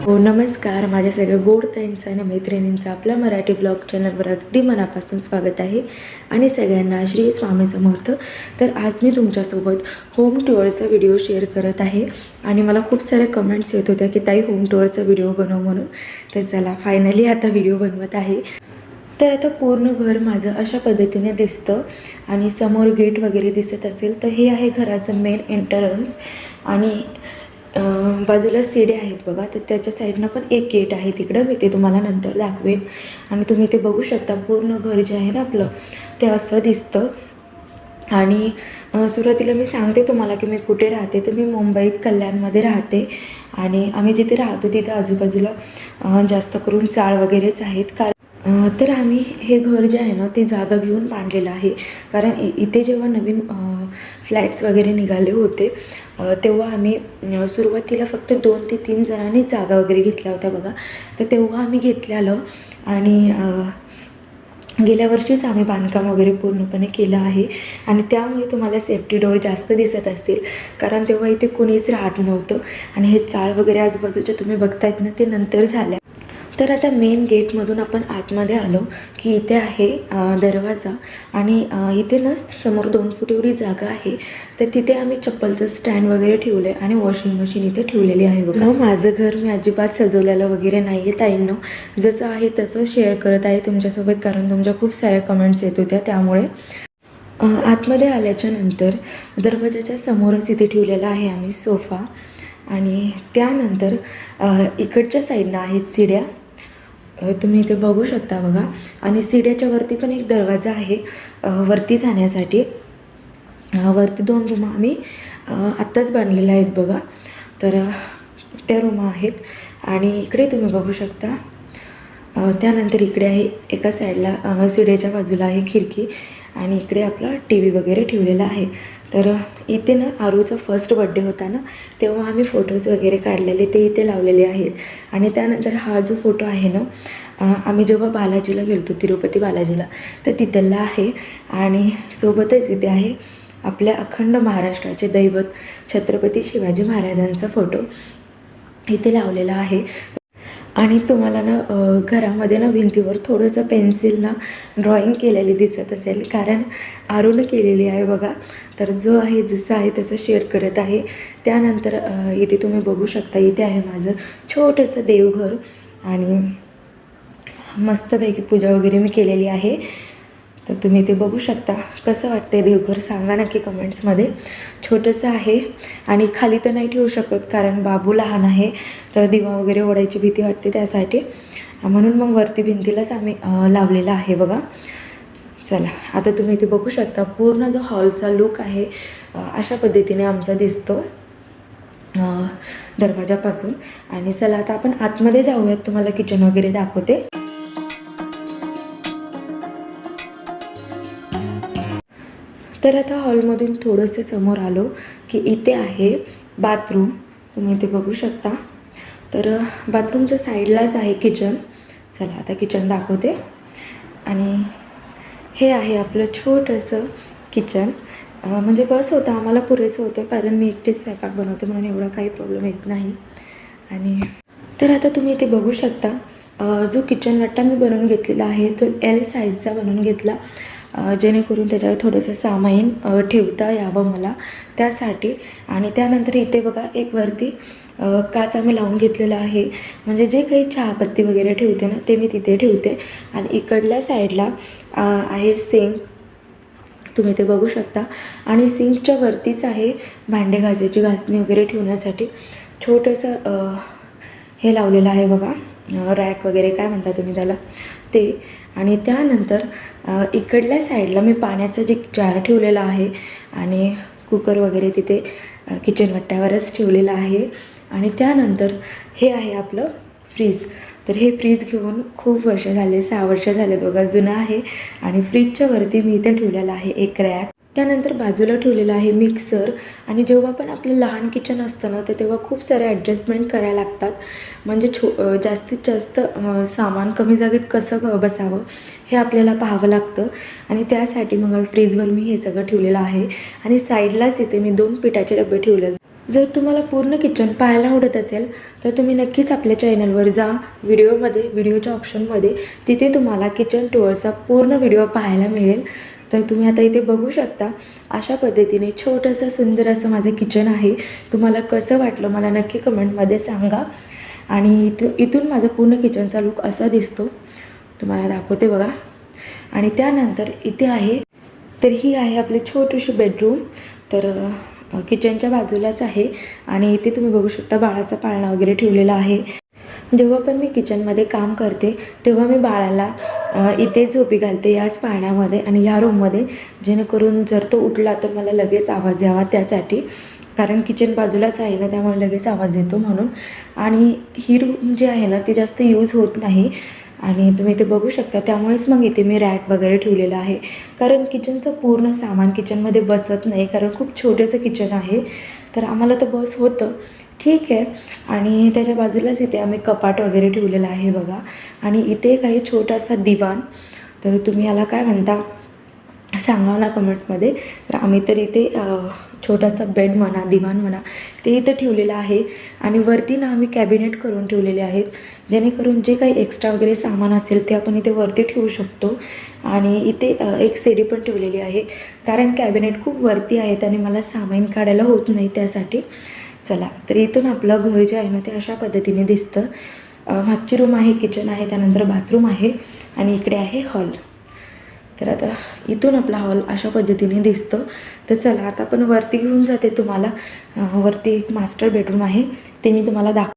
हो नमस्कार. माझ्या सगळ्या गोड ताईंचं आणि मैत्रिणींचं आपल्या मराठी ब्लॉग चॅनलवर अगदी मनापासून स्वागत आहे. आणि सगळ्यांना श्री स्वामी समर्थ. तर आज मी तुमच्यासोबत होम टुअरचा व्हिडिओ शेअर करत आहे. आणि मला खूप साऱ्या कमेंट्स येत होत्या की ताई होम टुअरचा व्हिडिओ बनव म्हणून. तर चला फायनली आता व्हिडिओ बनवत आहे. तर आता पूर्ण घर माझं अशा पद्धतीने दिसतं. आणि समोर गेट वगैरे दिसत असेल तर हे आहे घराचं मेन एंटरन्स आणि बाजूला सिड्या आहेत बघा तर त्याच्या साईडनं पण एक गेट आहे तिकडं मी ते तुम्हाला नंतर दाखवेन. आणि तुम्ही ते बघू शकता पूर्ण घर जे आहे ना आपलं ते असं दिसतं. आणि सुरुवातीला मी सांगते तुम्हाला की मी कुठे राहते तर मी मुंबईत कल्याणमध्ये राहते. आणि आम्ही जिथे राहतो तिथे आजूबाजूला जास्त करून चाळ वगैरेच आहेत. कारण तर आम्ही हे घर जे आहे ना ते जागा घेऊन बांधलेलं आहे. कारण इ इथे जेव्हा नवीन फ्लॅट्स वगैरे निघाले होते तेव्हा आम्ही सुरुवातीला फक्त दोन ते तीन जणांनी जागा वगैरे घेतल्या होत्या बघा. तर तेव्हा आम्ही घेतलेलं आणि गेल्या वर्षीच आम्ही बांधकाम वगैरे पूर्णपणे केलं आहे. आणि त्यामुळे तुम्हाला सेफ्टी डोअर जास्त दिसत असतील. कारण तेव्हा इथे कुणीच राहत नव्हतं. आणि हे चाळ वगैरे आजूबाजूच्या तुम्ही बघतायत ना ते नंतर झाल्या. तर आता मेन गेटमधून आपण आतमध्ये आलो की इथे आहे दरवाजा. आणि इथे ना समोर दोन फूट एवढी जागा आहे. तर तिथे आम्ही चप्पलचं स्टँड वगैरे ठेवलं आहे आणि वॉशिंग मशीन इथे ठेवलेली आहे बघा. माझं घर मी अजिबात सजवलेलं वगैरे नाही आहे ताईंनो. जसं आहे तसं शेअर करत आहे तुमच्यासोबत कारण तुमच्या खूप साऱ्या कमेंट्स येत होत्या त्यामुळे. आतमध्ये आल्याच्यानंतर दरवाजाच्या समोरच इथे ठेवलेला आहे आम्ही सोफा. आणि त्यानंतर इकडच्या साईडनं आहेत सिड्या. तुम्ही इथे बघू शकता बघा. आणि सिड्याच्या वरती पण एक दरवाजा आहे वरती जाण्यासाठी. वरती दोन रूम आम्ही आत्ताच बांधलेल्या आहेत बघा. तर त्या रूम आहेत. आणि इकडे तुम्ही बघू शकता. त्यानंतर इकडे आहे एका साईडला सिडेच्या बाजूला आहे खिडकी आणि इकडे आपला टी व्ही वगैरे ठेवलेला आहे. तर इथे ना आरूचा फर्स्ट बड्डे होता ना तेव्हा आम्ही फोटोज वगैरे काढलेले ते इथे लावलेले आहेत. आणि त्यानंतर हा जो फोटो आहे ना आम्ही जेव्हा बालाजीला गेलतो तिरुपती बालाजीला तर तिथला आहे. आणि सोबतच इथे आहे आपल्या अखंड महाराष्ट्राचे दैवत छत्रपती शिवाजी महाराजांचा फोटो इथे लावलेला आहे. आणि तुम्हाला ना घरामध्ये ना भिंतीवर थोडंसं पेन्सिल ना ड्रॉईंग केलेली दिसत असेल. कारण आरूनं केलेली आहे बघा. तर जो आहे जसं आहे तसं शेअर करत आहे. त्यानंतर इथे तुम्ही बघू शकता इथे आहे माझं छोटंसं देवघर. आणि मस्तपैकी पूजा वगैरे मी केलेली आहे. तर तुम्ही ते बघू शकता. कसं वाटते देवघर सांगा नक्की कमेंट्समध्ये छोटंसं आहे आणि खाली तर नाही ठेवू शकत कारण बाबू लहान आहे. तर दिवा वगैरे ओढायची भीती वाटते त्यासाठी. म्हणून मग वरती भिंतीलाच आम्ही लावलेला आहे बघा. चला आता तुम्ही इथे बघू शकता. पूर्ण जो हॉलचा लुक आहे अशा पद्धतीने आमचा दिसतो दरवाजापासून. आणि चला आता आपण आतमध्ये जाऊयात. तुम्हाला किचन वगैरे दाखवते. तर आता हॉलमधून थोडंसं समोर आलो की इथे आहे बाथरूम. तुम्ही इथे बघू शकता. तर बाथरूमच्या साईडलाच आहे किचन. चला आता किचन दाखवते. आणि हे आहे आपलं छोटंसं किचन. म्हणजे बस होतं आम्हाला पुरेसं होतं कारण मी एकटी स्वयंपाक बनवते म्हणून एवढा काही प्रॉब्लेम येत नाही. आणि तर आता तुम्ही इथे बघू शकता जो किचन वाटा मी बनवून घेतलेला आहे तो एल साईजचा बनवून घेतला. जेणेकरून त्याच्यावर थोडंसं सामाईन ठेवता यावं मला त्यासाठी. आणि त्यानंतर इथे बघा एक वरती काच आम्ही लावून घेतलेला आहे. म्हणजे जे काही चहापत्ती वगैरे ठेवते ना ते मी तिथे ठेवते. आणि इकडल्या साईडला आहे सिंक. तुम्ही ते बघू शकता. आणि सिंकच्या वरतीच आहे भांडे घासायची घासणी वगैरे ठेवण्यासाठी. छोटंसं हे लावलेलं आहे बघा. रॅक वगैरे काय म्हणता तुम्ही त्याला? ते. आणि त्यानंतर इकडल्या साईडला मी पाण्याचा जे जार ठेवलेला आहे आणि कुकर वगैरे तिथे किचन वट्ट्यावरच ठेवलेलं आहे आणि त्यानंतर हे आहे आपलं फ्रीज तर हे फ्रीज घेऊन खूप वर्ष झाले सहा वर्ष झाले बघा जुनं आहे आणि फ्रीजच्या वरती मी इथे ठेवलेलं आहे एक रॅक त्यानंतर बाजूला ठेवलेला आहे मिक्सर आणि जेव्हा पण आपलं लहान किचन असतं ना तर तेव्हा खूप सारे ॲडजस्टमेंट करायला लागतात. म्हणजे छो जास्तीत जास्त सामान कमी जागेत कसं ब- बसावं हे आपल्याला पाहावं लागतं. आणि त्यासाठी मग फ्रीजवर मी हे सगळं ठेवलेलं आहे. आणि साईडलाच इथे मी दोन पिठाचे डबे ठेवले जर तुम्हाला पूर्ण किचन पाहायला आवडत असेल तर तुम्ही नक्कीच आपल्या चॅनलवर जा. व्हिडिओमध्ये व्हिडिओच्या ऑप्शनमध्ये तिथे तुम्हाला किचन टूअरचा पूर्ण व्हिडिओ पाहायला मिळेल. तर तुम्ही आता इथे बघू शकता अशा पद्धतीने छोटंसं सुंदर असं माझं किचन आहे. तुम्हाला कसं वाटलं मला नक्की कमेंटमध्ये सांगा. आणि इथ इथून माझा पूर्ण किचनचा लुक असा दिसतो. तुम्हाला दाखवते बघा. आणि त्यानंतर इथे आहे तर ही आहे आपली छोटीशी बेडरूम तर किचनच्या बाजूलाच आहे. आणि इथे तुम्ही बघू शकता बाळाचा पाळणा वगैरे ठेवलेला आहे. जेव्हा पण मी किचनमध्ये काम करते तेव्हा मी बाळाला इथे झोपी घालते याच पाण्यामध्ये आणि ह्या रूममध्ये. जेणेकरून जर तो उठला तर मला लगेच आवाज यावा त्यासाठी. कारण किचन बाजूलाच आहे ना त्यामुळे लगेच आवाज येतो म्हणून. आणि ही रूम जी आहे ना ती जास्त यूज होत नाही. आणि तुम्ही इथे बघू शकता त्यामुळेच मग इथे मी रॅक वगैरे ठेवलेलं आहे. कारण किचनचं पूर्ण सामान किचनमध्ये बसत नाही कारण खूप छोटंसं किचन आहे. तर आम्हाला तर बस होतं. ठीक आहे. आणि त्याच्या बाजूलाच इथे आम्ही कपाट वगैरे ठेवलेलं आहे बघा. आणि इथे काही छोटासा दिवाण. तर तुम्ही याला काय म्हणता? सांगा ना कमेंटमध्ये. तर आम्ही तर इथे छोटासा बेड म्हणा दिवाण म्हणा ते इथं ठेवलेलं आहे. आणि वरती ना आम्ही कॅबिनेट करून ठेवलेले आहेत. जेणेकरून जे काही एक्स्ट्रा वगैरे सामान असेल ते आपण इथे वरती ठेवू शकतो. आणि इथे एक सेडी पण ठेवलेली आहे. कारण कॅबिनेट खूप वरती आहेत आणि मला सामान काढायला होत नाही त्यासाठी. चला. तर इथून आपलं घर जे आहे ना ते अशा पद्धतीने दिसतं. मागची रूम आहे किचन आहे त्यानंतर बाथरूम आहे आणि इकडे आहे हॉल तर आता इथून आपला हॉल अशा पद्धतीने दिसतं. तर चला आता आपण वरती घेऊन जाते तुम्हाला. वरती एक मास्टर बेडरूम आहे ते मी तुम्हाला दाख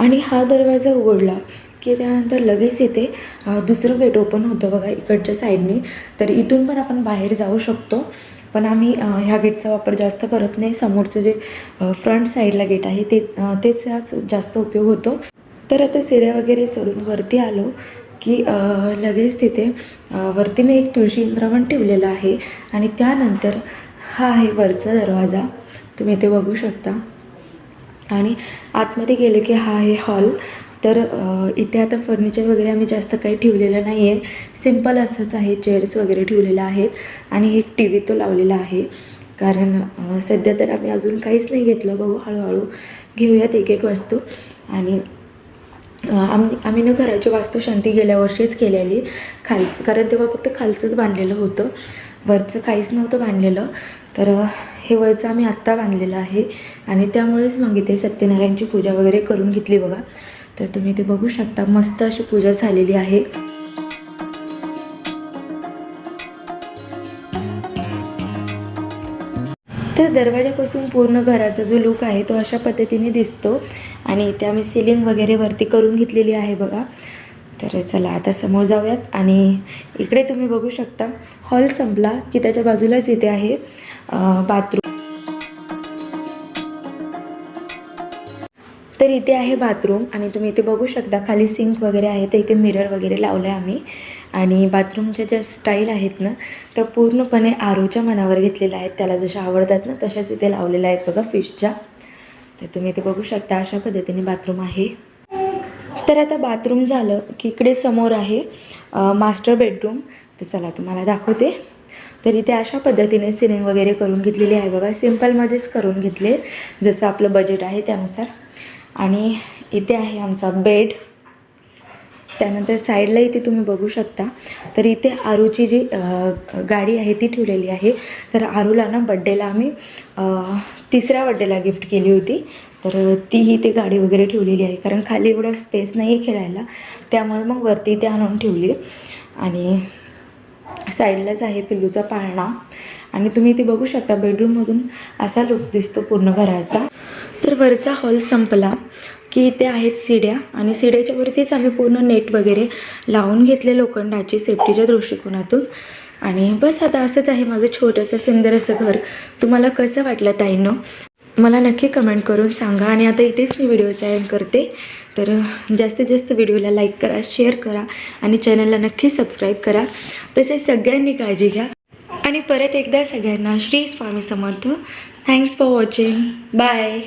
आणि हा दरवाजा उघडला की त्यानंतर लगेच येते दुसरं गेट ओपन होतं बघा इकडच्या साईडने तर इथून पण आपण बाहेर जाऊ शकतो. पण आम्ही ह्या गेटचा वापर जास्त करत नाही. समोरचं जे फ्रंट साईडला गेट आहे ते तेच ह्याच जास्त उपयोग होतो. तर आता सिऱ्या वगैरे सोडून वरती आलो की लगेच तिथे वरती मी एक तुळशी इंद्रावण ठेवलेलं आहे. आणि त्यानंतर हा आहे वरचा दरवाजा. तुम्ही इथे बघू शकता. आणि आतमध्ये गेले की हा आहे हॉल. तर इथे आता फर्निचर वगैरे आम्ही जास्त काही ठेवलेलं नाही आहे सिंपल असंच आहे चेअर्स वगैरे ठेवलेल्या आहेत आणि एक टी व्ही तो लावलेला आहे. कारण सध्या तर आम्ही अजून काहीच नाही घेतलं बघू हळूहळू घेऊयात एक एक वस्तू. आणि आम आम्ही ना घराची वास्तुशांती गेल्या वर्षीच केलेली. खाल कारण तेव्हा फक्त खालचंच बांधलेलं होतं. वरचं काहीच नव्हतं बांधलेलं. तर हे वरचं आम्ही आत्ता बांधलेलं आहे. आणि त्यामुळेच मग इथे सत्यनारायणची पूजा वगैरे करून घेतली बघा. तर तुम्ही ते बघू शकता. मस्त अशी पूजा झालेली आहे. तर दरवाजापासून पूर्ण घराचा जो लुक आहे तो अशा पद्धतीने दिसतो. आणि इथे आम्ही सिलिंग वगैरे वरती करून घेतलेली आहे बघा. तर चला आता समोर जाऊयात. आणि इकडे तुम्ही बघू शकता. हॉल संपला की त्याच्या बाजूलाच इथे आहे बाथरूम तर इथे आहे बाथरूम आणि तुम्ही इथे बघू शकता खाली सिंक वगैरे आहे तर इथे मिरर वगैरे लावलं आहे आम्ही. आणि बाथरूमच्या ज्या स्टाईल आहेत ना त्या पूर्णपणे आरोच्या मनावर घेतलेल्या आहेत. त्याला जशा आवडतात ना तशाच इथे लावलेल्या आहेत बघा फिशच्या तर तुम्ही इथे बघू शकता अशा पद्धतीने बाथरूम आहे. तर आता बाथरूम झालं की इकडे समोर आहे मास्टर बेडरूम. तर चला तुम्हाला दाखवते. तर इथे अशा पद्धतीने सिलिंग वगैरे करून घेतलेली आहे बघा. सिम्पलमध्येच करून घेतले जसं आपलं बजेट आहे त्यानुसार. आणि इथे आहे आमचा बेड. त्यानंतर साईडला इथे तुम्ही बघू शकता. तर इथे आरूची जी गाडी आहे ती ठेवलेली आहे. तर आरूला ना बड्डेला आम्ही तिसऱ्या बड्डेला गिफ्ट केली होती. तर तीही इथे गाडी वगैरे ठेवलेली आहे. कारण खाली एवढा स्पेस नाही आहे खेळायला. त्यामुळे मग वरती इथे आणून ठेवली. आणि साईडलाच आहे पिल्लूचा पाळणा. आणि तुम्ही इथे बघू शकता बेडरूममधून असा लुक दिसतो पूर्ण घराचा. तर वरचा हॉल संपला. की इथे आहेत सिड्या आणि सिड्याच्या वरतीच आम्ही पूर्ण नेट वगैरे लावून घेतले लोखंडाची सेफ्टीच्या दृष्टिकोनातून. आणि बस आता असंच आहे माझं छोटंसं सुंदर असं घर. तुम्हाला कसं वाटलं ताईनं? मला नक्की कमेंट करून सांगा आणि आता इथेच मी व्हिडिओचा एंड करते. तर जास्तीत जास्त व्हिडिओला लाईक करा शेअर करा आणि चॅनलला नक्की सबस्क्राईब करा. तसेच सगळ्यांनी काळजी घ्या. आणि परत एकदा सगळ्यांना Shri Swami Samarth. Thanks for watching bye